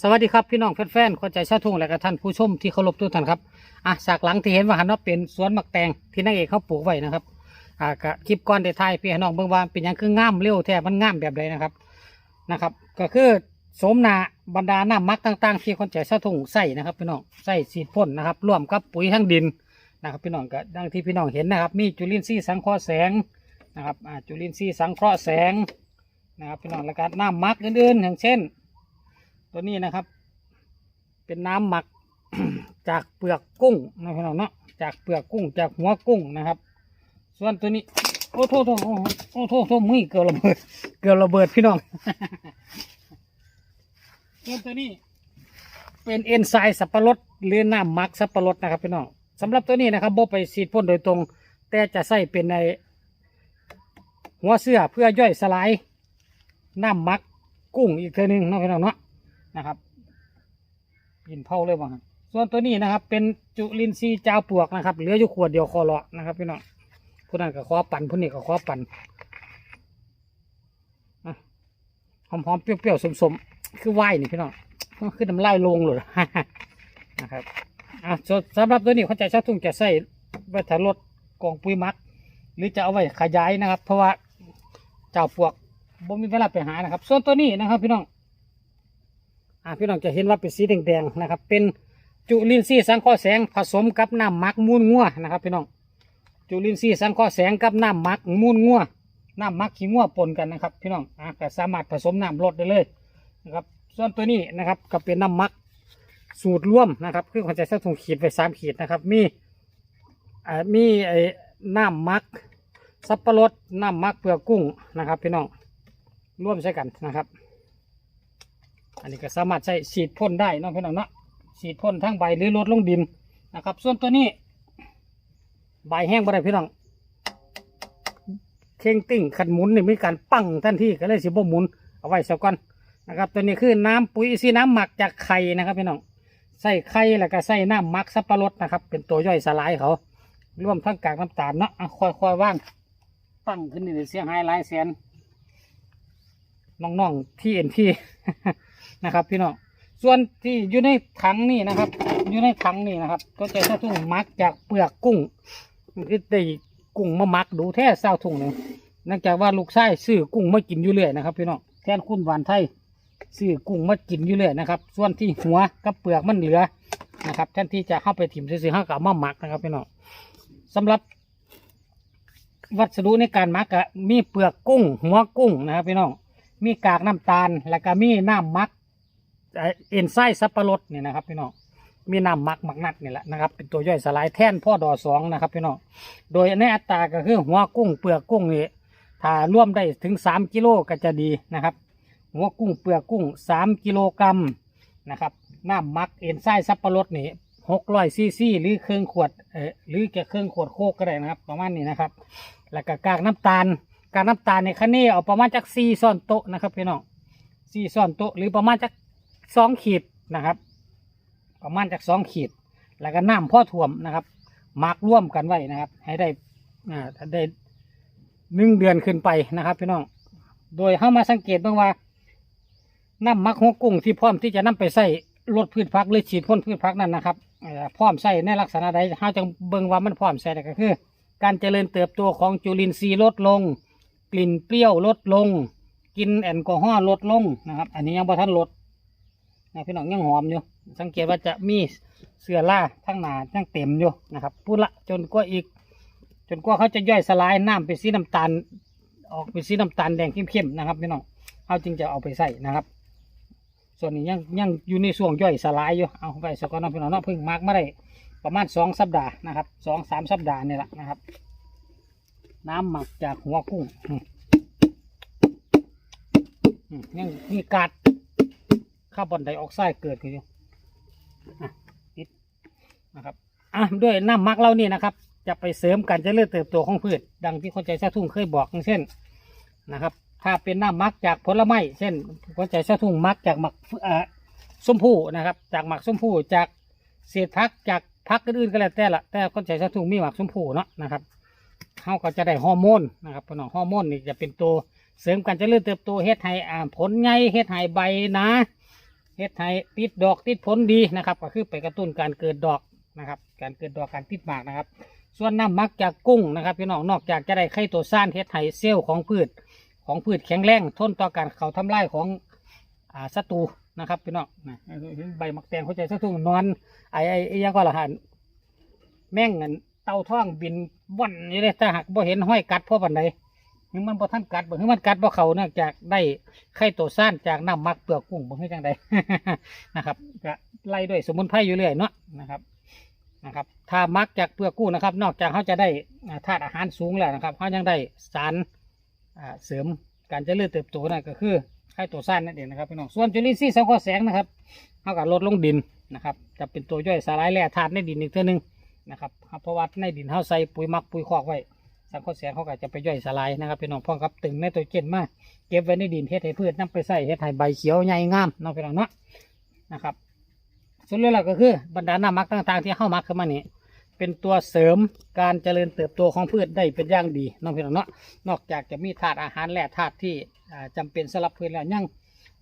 สวัสดีครับพี่น้องแฟนๆคนใจชาทุ่งและก็ท่านผู้ชมที่เคารพทุกท่านครับอะฉากหลังที่เห็นว่าหันว่าเป็นสวนหมักแตงที่นางเอกเขาปลูกไว้นะครับอ่ากะคลิปก่อนได้ถ่ายพี่น้องเบิ่งว่าเป็นยังคืองามเร็วแท้มันงามแบบใดนะครับนะครับ ก็คือสมนาบรรดาน้ำมักต่าง ๆ ที่คนใจชาทุ่งใส่นะครับพี่น้องใส่สีดพ่นนะครับร่วมกับปุ๋ยทั้งดินนะครับพี่น้องก็ดังที่พี่น้องเห็นนะครับ มีจุลินทรีย์สังเคราะห์แสงนะครับอ่าจุลินทรีย์สังเคราะห์แสงนะครับพี่น้องแล้วก็น้ำมักอื่นๆอย่างเช่น ตัวนี้นะครับ เป็นน้ำหมัก จากเปลือกกุ้งนะพี่น้องเนาะจากเปลือกกุ้งจากหัวกุ้งนะครับ ส่วนตัวนี้ โอ้โทษโทษโอ้โทษโทษมือเกือบระเบิดเกือบระเบิดพี่น้องส่วนตัวนี้ เป็นเอนไซม์สับปะรดหรือน้ำหมักสับปะรดนะครับพี่น้องสำหรับตัวนี้นะครับบ่ไปฉีดพ่นโดยตรง แต่จะใส่เป็นในหัวเสื้อเพื่อย่อยสลายน้ำหมักกุ้งอีกเท่านึงนะพี่น้องเนาะ นะครับยินเผาเลยบ้างส่วนตัวนี้นะครับ เป็นจุลินทรีย์เจ้าปลวกนะครับเหลืออยู่ขวดเดียวคอเลาะนะครับพี่น้องผู้นั้นก็ขอปั่นผู้นี้ก็ขอปั่นอะหอมๆเปรี้ยวๆสมๆคือไหวนี่พี่น้องคือน้ำลายลงเลยนะครับอะส่วนสำหรับตัวนี้เขาจะชาทุ่งจะใส่ไว้ถ้ารถกองปุ๋ยมักหรือจะเอาไว้ขยายนะครับ เพราะว่าเจ้าปลวกบ่มีเวลาไปหานะครับ ส่วนตัวนี้นะครับ พี่น้อง อ่าพี่น้องจะเห็นว่าเป็นสีแดงๆนะครับ เป็นจุลินทรีย์สังเคราะห์แสงผสมกับน้ำมักมูลงัวนะครับพี่น้องจุลินทรีย์สังเคราะห์แสงกับน้ำมักมูลงัวน้ำมักขี้งัวปนกันนะครับพี่น้องอ่าก็สามารถผสมน้ำรดได้เลยนะครับส่วนตัวนี้นะครับก็เป็นน้ำมักสูตรร่วมนะครับคือเขาจะใช้ถุงขีดไว้สามขีดนะครับ มีอ่ามีไอ้น้ำมักสับปะรดน้ำมักเปลือกกุ้งนะครับ พี่น้องร่วมใช้กันนะครับ อันนี้ก็สามารถใช้ฉีดพ่นได้เนาะพี่น้องเนาะฉีดพ่นทั้งใบหรือลดลงดินนะครับ ส่วนตัวนี้ ใบแห้งบ่ได้พี่น้องเข่งติ้งขันหมุนนี่มีการปั้งทันทีก็เลยสิบ่หมุนเอาไว้สักก่อนนะครับ ตัวนี้คือน้ำปุ๋ยซีน้ำหมักจากไข่นะครับพี่น้องใส่ไข่แล้วก็ใส่น้ำหมักสับปะรดนะครับ เป็นตัวย่อยสลายเขาร่วมทั้งกากน้ำตาลเนาะอะค่อยๆว่างตั้งขึ้นนี่เสียหายหลายแสนน้องๆที่เอ็นที่ นะครับ พี่น้องส่วนที่อยู่ในถังนี่นะครับ อยู่ในถังนี่นะครับ ก็จะใช้ถุงมักจากเปลือกกุ้งคือได้กุ้งมามักดูแท้เศร้าถุงหนึ่งเนื่องจากว่าลูกชายซื้อกุ้งมากินอยู่เรื่อยนะครับ พี่น้องแทนคุณหวานไทยซื้อกุ้งมากินอยู่เรื่อยนะครับ ส่วนที่หัวกับเปลือกมันเหลือนะครับแทนที่จะเข้าไปถิ่มซื้อๆห้ากับมาหมักนะครับพี่น้องสำหรับวัสดุในการมักก็มีเปลือกกุ้ง หัวกุ้งนะครับพี่น้องมีกากน้ำตาล แล้วก็มีน้ำมัก เอ็นไส้สับปะรดเนี่ยนะครับพี่น้องมีน้ำมักมักนัดนี่แหละนะครับ เป็นตัวย่อยสลายแท่นพ่อดอสองนะครับพี่น้องโดยในอัตราก็คือหัวกุ้งเปลือกกุ้งนี่ถ้าร่วมได้ถึงสามกิโลก็จะดีนะครับ หัวกุ้งเปลือกกุ้งสามกิโลกรัมนะครับน้ำมักเอ็นไส้สับปะรดนี่หกร้อยซีซีหรือเครื่องขวดเออหรือแค่เครื่องขวดโคกก็ได้นะครับ ประมาณนี้นะครับ แล้วก็กากน้ำตาล กากน้ำตาลในคันนี้เอาประมาณจากสี่ซ้อนโต๊ะนะครับพี่น้องสี่ซ้อนโต๊ะหรือประมาณจาก สองขีดนะครับ ประมาณจากสองขีด แล้วก็น้ำพ่อถ่วมนะครับหมักร่วมกันไว้นะครับ ให้ได้อ่าได้หนึ่งเดือนขึ้นไปนะครับพี่น้อง โดยเข้ามาสังเกตบ้างว่าน้ำมักหัวกุ้งที่พร้อมที่จะนำไปใส่ลดพืชพักหรือฉีดพ่นพืชพักนั่นนะครับพร้อมใส่ในลักษณะใดเขาจะเบิ่งว่ามันพร้อมใส่ก็คือ การเจริญเติบโตของจุลินทรีย์ลดลง กลิ่นเปรี้ยวลดลง กินแอลกอฮอล์ลดลงนะครับ อันนี้ยังบ่ทันลด นะพี่น้องยังหอมอยู่ สังเกตว่าจะมีเสื้อล่าทั้งหนาทั้งเต็มอยู่นะครับพูดละจนกว่าอีก จนกว่าเขาจะย่อยสลายน้ำเป็นสีน้ำตาล ออกเป็นสีน้ำตาลแดงเข้มๆนะครับพี่น้องเขาจึงจะเอาไปใส่นะครับ ส่วนนี้ยังยังอยู่ในช่วงย่อยสลายอยู่เอาไปสกอนเนาะพี่น้องเนาะเพิ่งมาร์กมาได้ประมาณสองสัปดาห์นะครับสองสามสัปดาห์นี่แหละนะครับ น้ำหมักจากหัวกุ้งยังมีกาด คาร์บอนไดออกไซด์เกิดขึ้นอยู่นิดนะครับอะด้วยน้ำมักเรานี่นะครับ จะไปเสริมการเจริญเติบโตของพืช ดังที่คนใจแท้ทุ่งเคยบอกเช่นนะครับ ถ้าเป็นน้ำมักจากผลไม้เช่นคนใจแท้ทุ่งมักจากหมักอ่อส้มผู้นะครับ จากหมักส้มผู้จากเศษพักจากพักอื่นๆก็แล้วแต่ละแต่คนใจแท้ทุ่งมีหมักส้มผู้เนาะนะครับเขาก็จะได้ฮอร์โมนนะครับพี่น้องฮอร์โมนนี่จะเป็นตัวเสริมการเจริญเติบโตเฮ็ดให้อ่าผลใหญ่เฮ็ดให้ใบนะ ฮ็ดให้ติดดอกติดผลดีนะครับ ก็คือไปกระตุ้นการเกิดดอกนะครับ การเกิดดอกการติดหมากนะครับ ส่วนน้ำมักจากกุ้งนะครับพี่น้องนอกจากจะได้ไข่ตัวซ่านเฮ็ดให้เซลล์ของพืชของพืชแข็งแรงทนต่อการเขาทำลายของอ่าศัตรูนะครับพี่น้องนะเห็นใบมักแตงเข้าใจสักทุ่งนอนไอ้ไอ้ไอ้ยังก็ละหันแม่งเงินเต่าท่องบินว่อนอยู่เลยถ้าหากบ่เห็นห้อยกัดพ่อปันใด ถึงมันบ่ทันกัดบ่ถึงมันกัดบ่เขาเนื่องจากได้ไข่ตัวซ่านจากน้ำมักเปลือกกุ้งบ่คือจังใด นะครับก็ไล่ด้วยสมุนไพรอยู่เรื่อยเนาะนะครับนะครับ ถ้ามักจากเปลือกกู้งนะครับ นอกจากเขาจะได้อ่าธาตุอาหารสูงแล้วนะครับเขายังได้สารอ่าเสริมการเจริญเติบโตนั่นก็คือไข่ตัวสั้นนั่นเองนะครับพี่น้องส่วนจุลินทรีย์สังเคราะห์แสงนะครับเขาก็ลดลงดินนะครับ จะเป็นตัวย่อยสลายแร่ธาตุในดินอีกเท่านึงนะครับเพราะว่าในดินเขาใส่ปุ๋ยมักปุ๋ยคอกไว้ สังเคราะห์แสงเขาก็จะไปย่อยสลายนะครับพี่น้องพร้อมกับตึงในตัวเจนมาเก็บไว้ในดินเฮ็ดให้พืชนำไปใส่เฮ็ดให้ใบเขียวใหญ่งามเนาะพี่น้องเนาะนะครับส่วนเรื่องหลักก็คือบรรดาหน้ำหมักต่างๆที่เข้ามักขึ้นมานี่เป็นตัวเสริมการเจริญเติบโตของพืชได้เป็นอย่างดีน้องพี่น้องเนาะนอกจากจะมีธาตุอาหารและธาตุที่อ่าจำเป็นสำหรับพืชแล้วยัง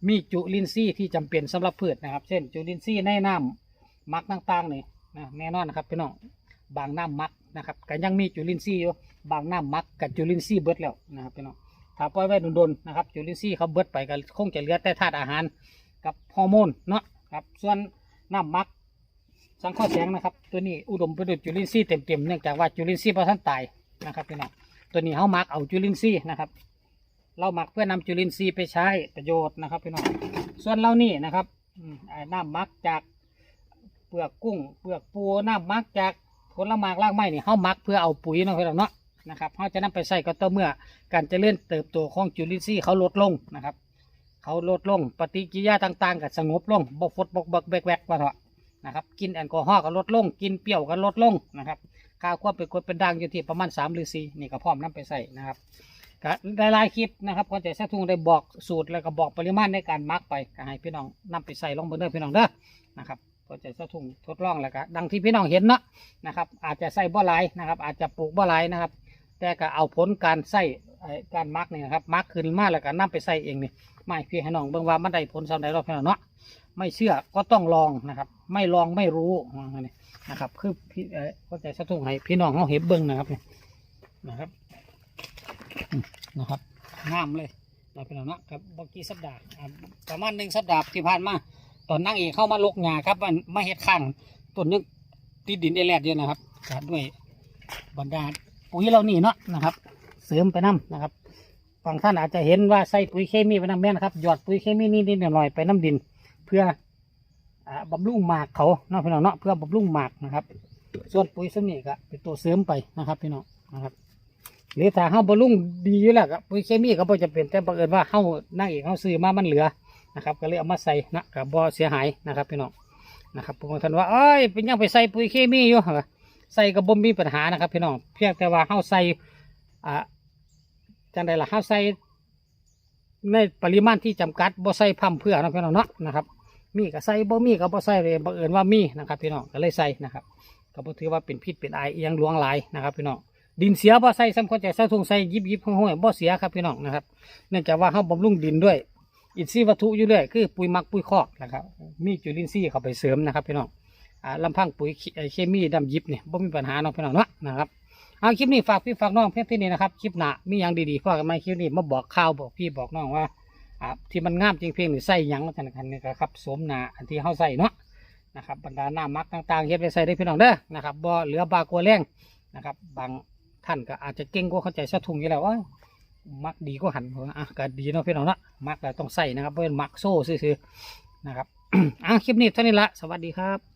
มีจุลินทรีย์ที่จำเป็นสำหรับพืชนะครับ เช่น จุลินทรีย์ในน้ำมักต่างๆนี่นะแน่นอนนะครับพี่น้อง บางน้ำมักนะครับก็ยังมีจุลินทรีย์อยู่บางน้ำมักกับจุลินทรีย์เบิดแล้วนะครับพี่น้องถ้าปล่อยไว้โดนๆนะครับจุลินทรีย์เขาเบิดไปก็คงจะเหลือแต่ธาตุอาหารกับฮอร์โมนเนาะครับส่วนน้ำมักสังเคระแสงนะครับ ตัวนี้อุดมไปด้วยจุลินทรีย์เต็มๆเนื่องจากว่าจุลินทรีย์พอท่านตายนะครับพี่น้องตัวนี้เขาหมักเอาจุลินทรีย์นะครับ เราหมักเพื่อนำจุลินทรีย์ไปใช้ประโยชน์นะครับพี่น้องส่วนเรานี่นะครับน้ำมักจากเปลือกกุ้งเปลือกปูน้ำมักจาก ผลไม้รากไม้นี่เขาหมักเพื่อเอาปุ๋ยเนาะพี่น้องเนาะนะครับเขาจะนำไปใส่ก็ต่อเมื่อการเจริญเติบโตของจุลินทรีย์เขาลดลงนะครับ เขาลดลงปฏิกิริยาต่างๆก็สงบลงบกฟดบกบกแบกแบกว่าเถอะนะครับกินแอลกอฮอล์ก็ลดลง กินเปรี้ยวก็ลดลงนะครับค่าความเป็นกรดเป็นด่างอยู่ที่ประมาณ 3 หรือ 4 นี่ก็พร้อมนำไปใส่นะครับก็หลายคลิปนะครับก่อนจะแท้ทุ่งได้บอกสูตรแล้วก็บอกปริมาณในการหมักไปก็ให้พี่น้องนำไปใส่ลงบนเด้อพี่น้องเด้อนะครับ ก็จะแท้ทุ่งทดลองแล้วก็ดังที่พี่น้องเห็นเนาะนะครับ อาจจะใส่บ่หลายนะครับ อาจจะปลูกบ่หลายนะครับ แต่ก็เอาผลการใส่การมักนี่นะครับมักขึ้นมาแล้วก็นำไปใส่เองนี่ไม่พี่ให้น้องเบิ่งว่ามันได้ผลสำเร็จหรอกพี่น้องเนาะไม่เชื่อก็ต้องลองนะครับ ไม่ลองไม่รู้วางนี่นะครับ คือพี่เอ่อเข้าใจสะทุ่งให้พี่น้องเขาเห็นเบิ่งนะครับนี่นะครับนะครับงามเลยเราพี่น้องเนาะครับเมื่อกี้สัปดาห์อ่าประมาณหนึ่งสัปดาห์ที่ผ่านมา ตอนนั่งเอกเข้ามาลกหญ้าครับมันไมาเห็ดข้างต้นนึกติดดินเอแลดเดียวนะครับก็ด้วยบรรดาปุ๋ยเรานี่เนาะนะครับ เสริมไปน้ำนะครับบางท่านอาจจะเห็นว่าใส่ปุ๋ยเคมีไปน้ำแม่นครับหยอดปุ๋ยเคมีนิดหน่อยไปน้ำดิน เพื่ออ่าบำรุงหมากเขาเนาะพี่น้องเนาะเพื่อบำรุงหมากนะครับ ส่วนปุ๋ยสมนี่ก็เป็นตัวเสริมไปนะครับพี่น้องนะครับหรือถ้าเฮาบำรุงดีอยู่แล้วก็ปุ๋ยเคมีก็บ่จะเป็นแต่บังเอิญว่าเฮานั่งเอกเฮาซื้อมามันเหลือ นะครับก็เลยเอามาใส่นะก็บ่เสียหายนะครับพี่น้องนะครับบางท่านว่าเอ้ยเป็นยังไปใส่ปุ๋ยเคมีอยู่ใส่ก็บ่มีปัญหานะครับพี่น้องเพียงแต่ว่าเฮาใส่อ่าจังใดล่ะห้าใส่ในปริมาณที่จำกัดบ่ใส่พั่มเพื่อนะพี่น้องเนาะนะครับ มีก็ใส่บ่มีก็บ่ใส่เลยบังเอิญว่ามีนะครับพี่น้องก็เลยใส่นะครับก็บ่ถือว่าเป็นพิษเป็นไอายอิหยังหลวงหลายนะครับพี่น้องดินเสียบ่ใส่สำคัญใจใส่ถุงใส่ยิบยิบห้อยบ่เสียครับพี่น้องนะครับเนื่องจากว่าเฮาบำรุงดินด้วย อินทรีย์วัตถุอยู่เรื่อยคือปุ๋ยมักปุ๋ยคอกนะครับ มีจุลินทรีย์เข้าไปเสริมนะครับพี่น้องอ่าลำพังปุ๋ยเคมีดำยิบเนี่ยบ่มีปัญหาเนาะพี่น้องเนาะนะครับเอาคลิปนี้ฝากพี่ฝากน้องเพียงที่นี้นะครับคลิปหน้ามีอย่างดีๆฝากกันไหมคลิปนี้มาบอกข่าวบอกพี่บอกน้องว่าอ่าที่มันงามจริงเพียงหรือใส่ยังกันกันนี่ครับสวมหนาอันที่เขาใส่เนาะนะครับบรรดาหน้ามักต่างๆเฮ็ดไปใส่ได้พี่น้องเด้อนะครับบ่เหลือบากลัวแรงนะครับบางท่านก็อาจจะเก่งกว่าเข้าใจสะทุงอยู่แล้วว่า มักดีก็หันอะก็ดีเนาะพี่น้องเนาะมักแต่ต้องใส่นะครับเพราะเป็นมักโซ่ซื้อๆนะครับอะคลิปนี้เท่านี้ละสวัสดีครับ